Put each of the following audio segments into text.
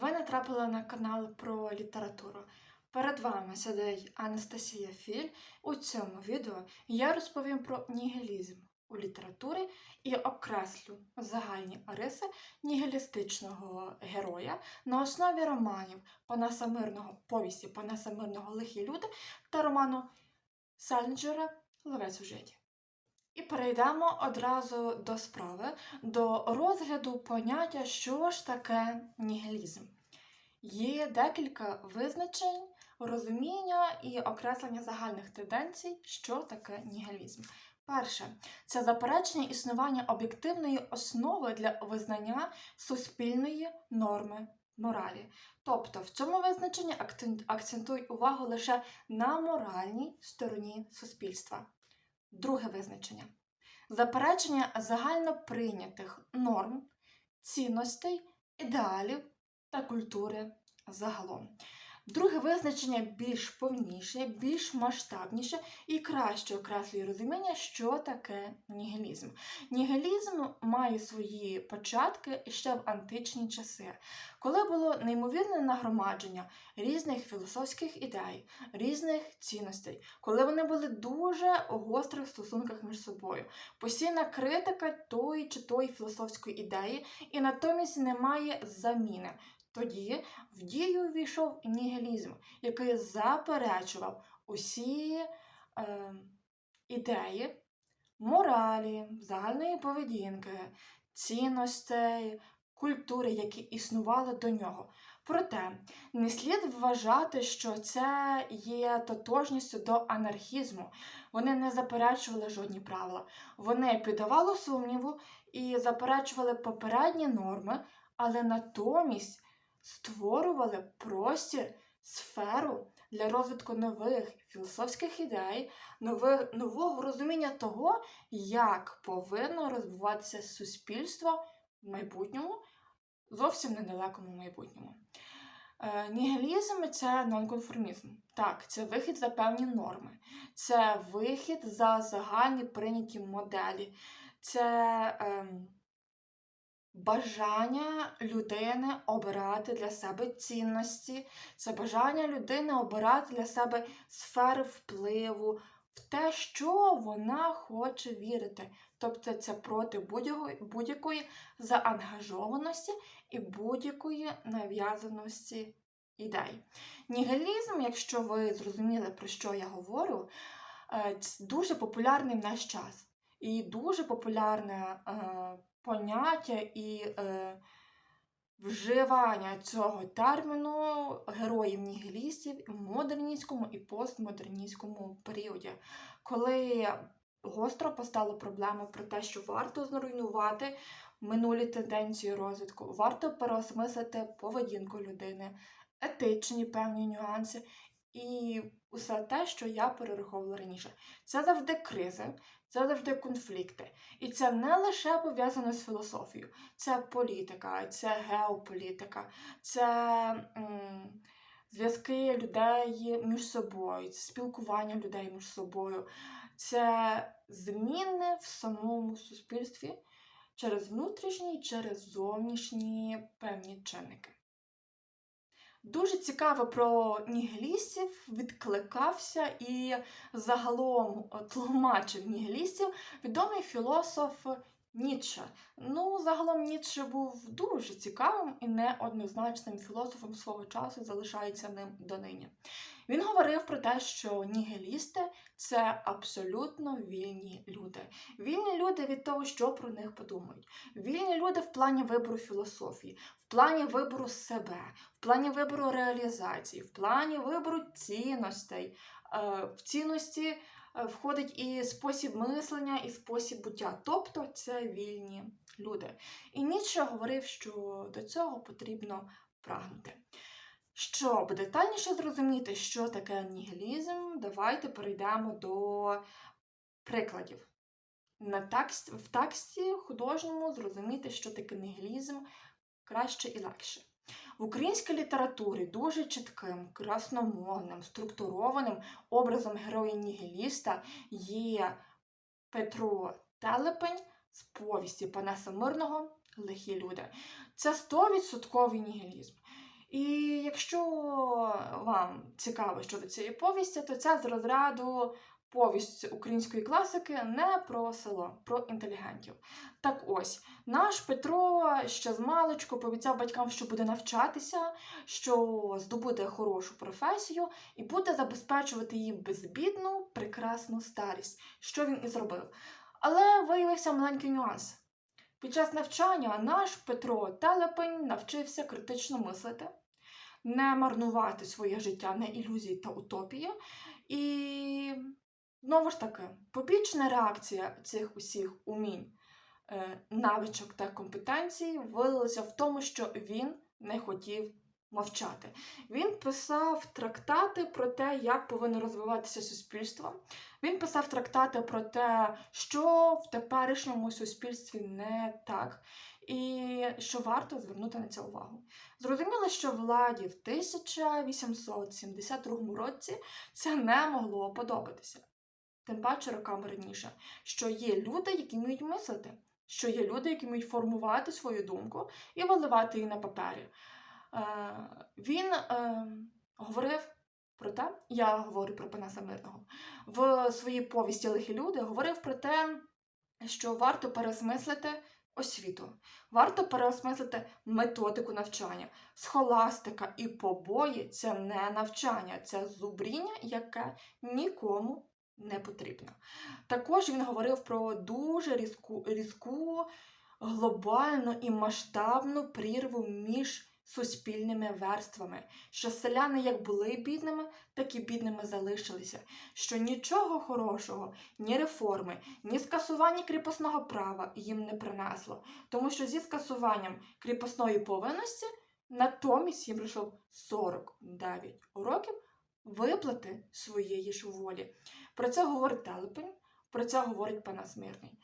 Ви натрапили на канал про літературу. Перед вами сидить Анастасія Філь. У цьому відео я розповім про нігілізм у літературі і окреслю загальні риси нігілістичного героя на основі романів Панаса Мирного повісті Панаса Мирного Лихі люди та роману Сальнджера Ловець у житті. І перейдемо одразу до справи, до розгляду поняття, що ж таке нігілізм. Є декілька визначень, розуміння і окреслення загальних тенденцій, що таке нігілізм. Перше це заперечення існування об'єктивної основи для визнання суспільної норми моралі. Тобто в цьому визначенні акцен- акцентують увагу лише на моральній стороні суспільства. Друге визначення заперечення загально прийнятих норм, цінностей, ідеалів та культури загалом. Друге визначення більш повніше, більш масштабніше і краще окреслює розуміння, що таке нігілізм. Нігілізм має свої початки ще в античні часи, коли було неймовірне нагромадження різних філософських ідей, різних цінностей, коли вони були дуже у гострих стосунках між собою. Постійна критика тої чи тої філософської ідеї, і натомість немає заміни. Тоді в дію ввійшов нігілізм, який заперечував усі е, ідеї моралі, загальної поведінки, цінностей, культури, які існували до нього. Проте не слід вважати, що це є тотожністю до анархізму. Вони не заперечували жодні правила. Вони піддавали сумніву і заперечували попередні норми, але натомість створювали простір, сферу для розвитку нових філософських ідей, нови, нового розуміння того, як повинно розвиватися суспільство в майбутньому, зовсім недалекому майбутньому. Е, Нігілізм це нонконформізм. Так, це вихід за певні норми, це вихід за загальні прийняті моделі, це ем, бажання людини обирати для себе цінності, це бажання людини обирати для себе сфери впливу, в те, що вона хоче вірити. Тобто це проти будь-якої, заангажованості і будь-якої нав'язаності ідей. Нігілізм, якщо ви зрозуміли, про що я говорю, е, дуже популярний в наш час. І дуже популярне е, поняття і е, вживання цього терміну героїв нігілістів в модерністському і постмодерністському періоді, коли гостро постала проблема про те, що варто зруйнувати минулі тенденції розвитку, варто переосмислити поведінку людини, етичні певні нюанси. І усе те, що я перераховувала раніше. Це завжди кризи, це завжди конфлікти. І це не лише пов'язано з філософією, це політика, це геополітика, це зв'язки людей між собою, це спілкування людей між собою, це зміни в самому суспільстві через внутрішні і через зовнішні певні чинники. Дуже цікаво про нігілістів відкликався і загалом е, тлумачив нігілістів відомий філософ Ніцше. Ну, загалом Ніцше був дуже цікавим і неоднозначним філософом свого часу, залишається ним донині. Він говорив про те, що нігілісти це абсолютно вільні люди. Вільні люди від того, що про них подумають. Вільні люди в плані вибору філософії, в плані вибору себе, в плані вибору реалізації, в плані вибору цінностей. Е, В цінності входить і спосіб мислення, і спосіб буття. Тобто це вільні люди. І Ніцше говорив, що до цього потрібно прагнути. Щоб детальніше зрозуміти, що таке нігілізм, давайте перейдемо до прикладів. На текст, в тексті художньому зрозуміти, що таке нігілізм краще і легше. В українській літературі дуже чітким, красномовним, структурованим образом героя-нігіліста є Петро Телепень з повісті Панаса Мирного Лихі люди. Це 100% нігілізм. І якщо вам цікаво щодо цієї повісті, то це з розряду повість української класики не про село, про інтелігентів. Так ось, наш Петро ще з маличку пообіцяв батькам, що буде навчатися, що здобуде хорошу професію і буде забезпечувати їм безбідну, прекрасну старість, що він і зробив. Але виявився маленький нюанс. Під час навчання наш Петро Телепень навчився критично мислити, не марнувати своє життя на ілюзії та утопії. І знову ж таки, побічна реакція цих усіх умінь, е, навичок та компетенцій вилилася в тому, що він не хотів мовчати. Він писав трактати про те, як повинно розвиватися суспільство. Він писав трактати про те, що в теперішньому суспільстві не так, і що варто звернути на це увагу. Зрозуміло, що владі в 1872 році це не могло подобатися. Тим паче роками раніше, що є люди, які вміють мислити, що є люди, які вміють формувати свою думку і виливати її на папері. Е, він е, говорив про те, я говорю про Панаса Мирного, в своїй повісті Лихі люди говорив про те, що варто пересмислити освіту, варто переосмислити методику навчання. Схоластика і побої це не навчання, це зубріння, яке нікому не потрібно. Також він говорив про дуже різку, різку глобальну і масштабну прірву між суспільними верствами, що селяни як були бідними, так і бідними залишилися, що нічого хорошого, ні реформи, ні скасування кріпосного права їм не принесло, тому що зі скасуванням кріпосної повинності натомість їм прийшов 49 років виплати своєї ж волі. Про це говорить Телепень, про це говорить Панас Мирний.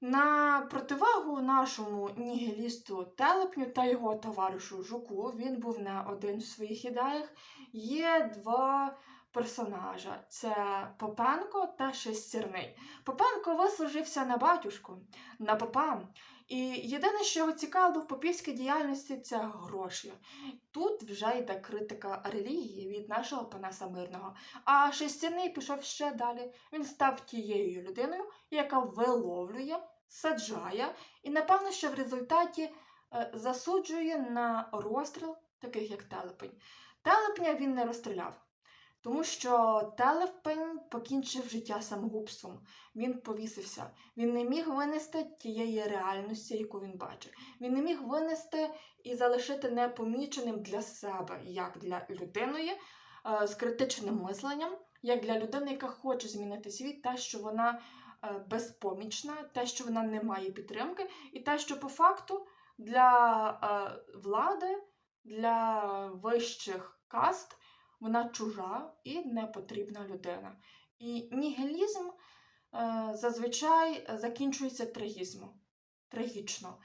На противагу нашому нігілісту Телепню та його товаришу Жуку, він був не один в своїх ідеях. Є два персонажа: це Попенко та Шестірний. Попенко вислужився на батюшку, на попа. І єдине, що його цікавило в попівській діяльності, це гроші. Тут вже йде критика релігії від нашого Панаса Мирного. А шестірний пішов ще далі. Він став тією людиною, яка виловлює, саджає, і, напевно, що в результаті е, засуджує на розстріл, таких як телепень. Телепня він не розстріляв. Тому що Телепень покінчив життя самогубством. Він повісився. Він не міг винести тієї реальності, яку він бачив. Він не міг винести і залишити непоміченим для себе, як для людиної е, з критичним мисленням, як для людини, яка хоче змінити світ, те, що вона е, безпомічна, те, що вона не має підтримки, і те, що по факту для е, влади, для вищих каст вона чужа і непотрібна людина. І нігілізм е, зазвичай закінчується трагізмом. Трагічно.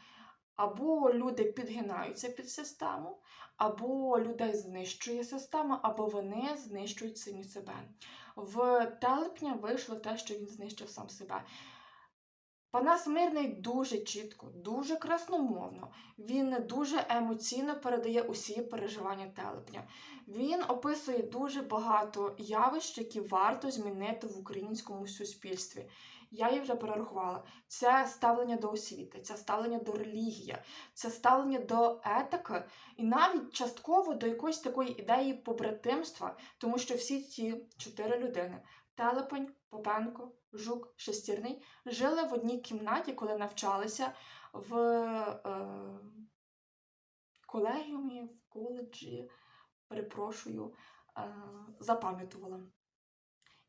Або люди підгинаються під систему, або людей знищує система, або вони знищують самі себе. В Телепня вийшло те, що він знищив сам себе. Панас Мирний дуже чітко, дуже красномовно, він дуже емоційно передає усі переживання телепня. Він описує дуже багато явищ, які варто змінити в українському суспільстві. Я їх вже перерахувала. Це ставлення до освіти, це ставлення до релігії, це ставлення до етики і навіть частково до якоїсь такої ідеї побратимства, тому що всі ці чотири людини Телепень, Попенко, Жук, Шестірний жили в одній кімнаті, коли навчалися в е, колегіумі, в коледжі, перепрошую, е, запам'ятувала.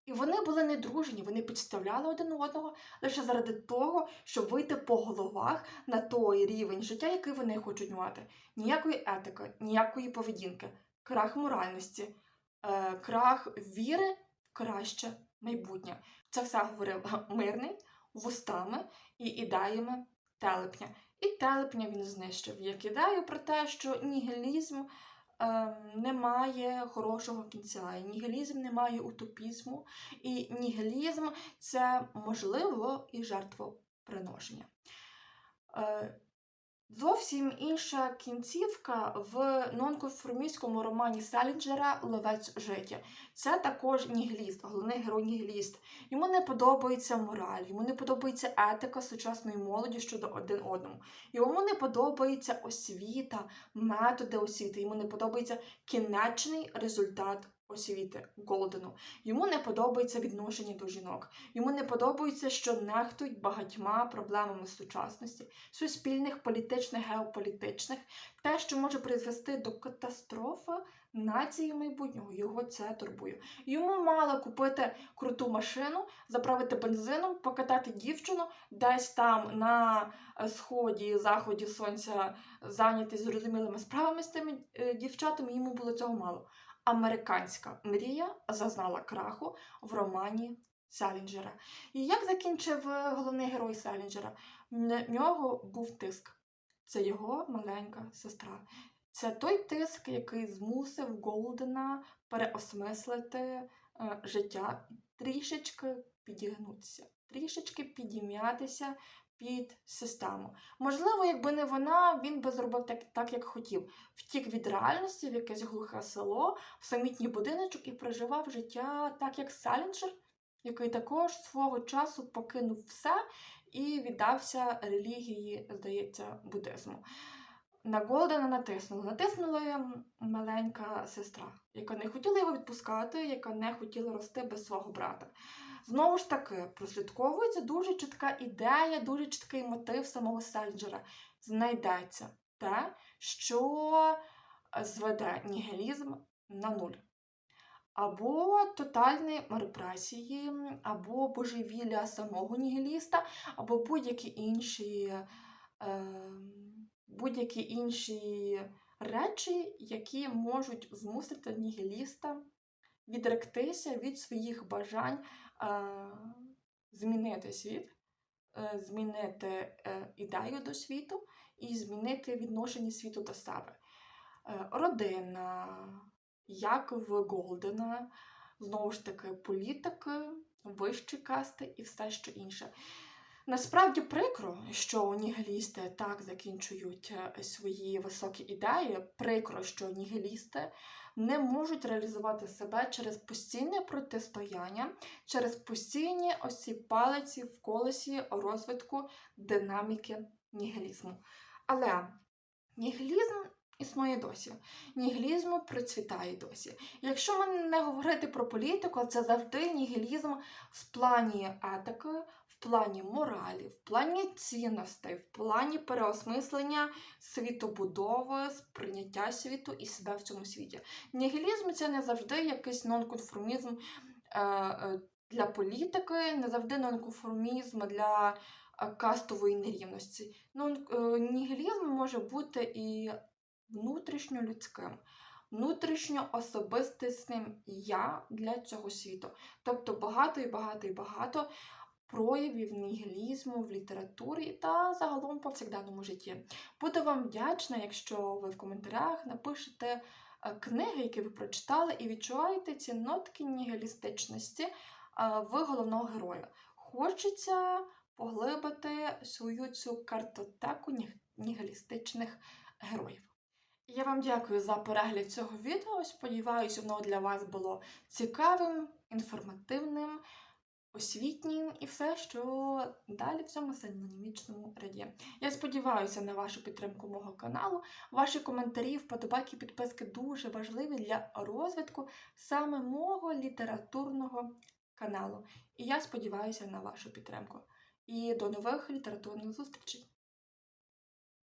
І вони були недружені, вони підставляли один одного лише заради того, щоб вийти по головах на той рівень життя, який вони хочуть мати. Ніякої етики, ніякої поведінки, крах моральності, е, крах віри краще майбутнє. Це все говорив мирний вустами і ідеями телепня. І телепня він знищив як ідею про те, що нігілізм е, не має хорошого кінця, і нігілізм не має утопізму, і нігілізм це можливо і жертвоприношення. Е, Зовсім інша кінцівка в нонконформістському романі Селінджера Ловець життя. Це також нігіліст, головний герой нігіліст. Йому не подобається мораль, йому не подобається етика сучасної молоді щодо один одному. Йому не подобається освіта, методи освіти, йому не подобається кінечний результат освіти Голдену. Йому не подобається відношення до жінок. Йому не подобається, що нехтують багатьма проблемами сучасності, суспільних, політичних, геополітичних, те, що може призвести до катастрофи нації майбутнього. Його це турбує. Йому мало купити круту машину, заправити бензином, покатати дівчину, десь там на сході, заході сонця зайнятися зрозумілими справами з тими е, дівчатами. Йому було цього мало. Американська мрія зазнала краху в романі Селінджера. І як закінчив е, головний герой Селінджера? В нього був тиск. Це його маленька сестра. Це той тиск, який змусив Голдена переосмислити е, життя, трішечки підігнутися, трішечки підім'ятися під систему. Можливо, якби не вона, він би зробив так, так, як хотів. Втік від реальності в якесь глухе село, в самітній будиночок і проживав життя так, як Салінджер, який також свого часу покинув все і віддався релігії, здається, буддизму. На Голдена. Натиснула м- маленька сестра, яка не хотіла його відпускати, яка не хотіла рости без свого брата. Знову ж таки, прослідковується дуже чітка ідея, дуже чіткий мотив самого Селджера. Знайдеться те, що зведе нігілізм на нуль. Або тотальні репресії, або божевілля самого нігіліста, або будь-які інші. Е, будь-які інші речі, які можуть змусити нігіліста відректися від своїх бажань змінити світ, е, змінити е, ідею до світу і змінити відношення світу до себе. Е, родина, як в Голдена, знову ж таки, політики, вищі касти і все що інше. Насправді прикро, що нігілісти так закінчують е, свої високі ідеї. Прикро, що нігілісти не можуть реалізувати себе через постійне протистояння, через постійні ось ці палиці в колесі розвитку динаміки нігілізму. Але нігілізм існує досі. Нігілізм процвітає досі. Якщо ми не говорити про політику, це завжди нігілізм в плані етики, в плані моралі, в плані цінностей, в плані переосмислення світобудови, сприйняття світу і себе в цьому світі. Нігілізм це не завжди якийсь нонконформізм е, е, для політики, не завжди нонконформізм для е, кастової нерівності. Ну, нігілізм може бути і внутрішньолюдським, внутрішньоособистісним я для цього світу. Тобто багато і багато і багато проявів нігілізму в літературі та загалом повсякденному житті. Буду вам вдячна, якщо ви в коментарях напишете е, книги, які ви прочитали, і відчуваєте ці нотки нігілістичності е, в головного героя. Хочеться поглибити свою цю картотеку ніг- нігілістичних героїв. Я вам дякую за перегляд цього відео. Сподіваюся, воно для вас було цікавим, інформативним, освітнім і все, що далі в цьому синонімічному ряді. Я сподіваюся на вашу підтримку мого каналу. Ваші коментарі, вподобайки, підписки дуже важливі для розвитку саме мого літературного каналу. І я сподіваюся на вашу підтримку. І до нових літературних зустрічей!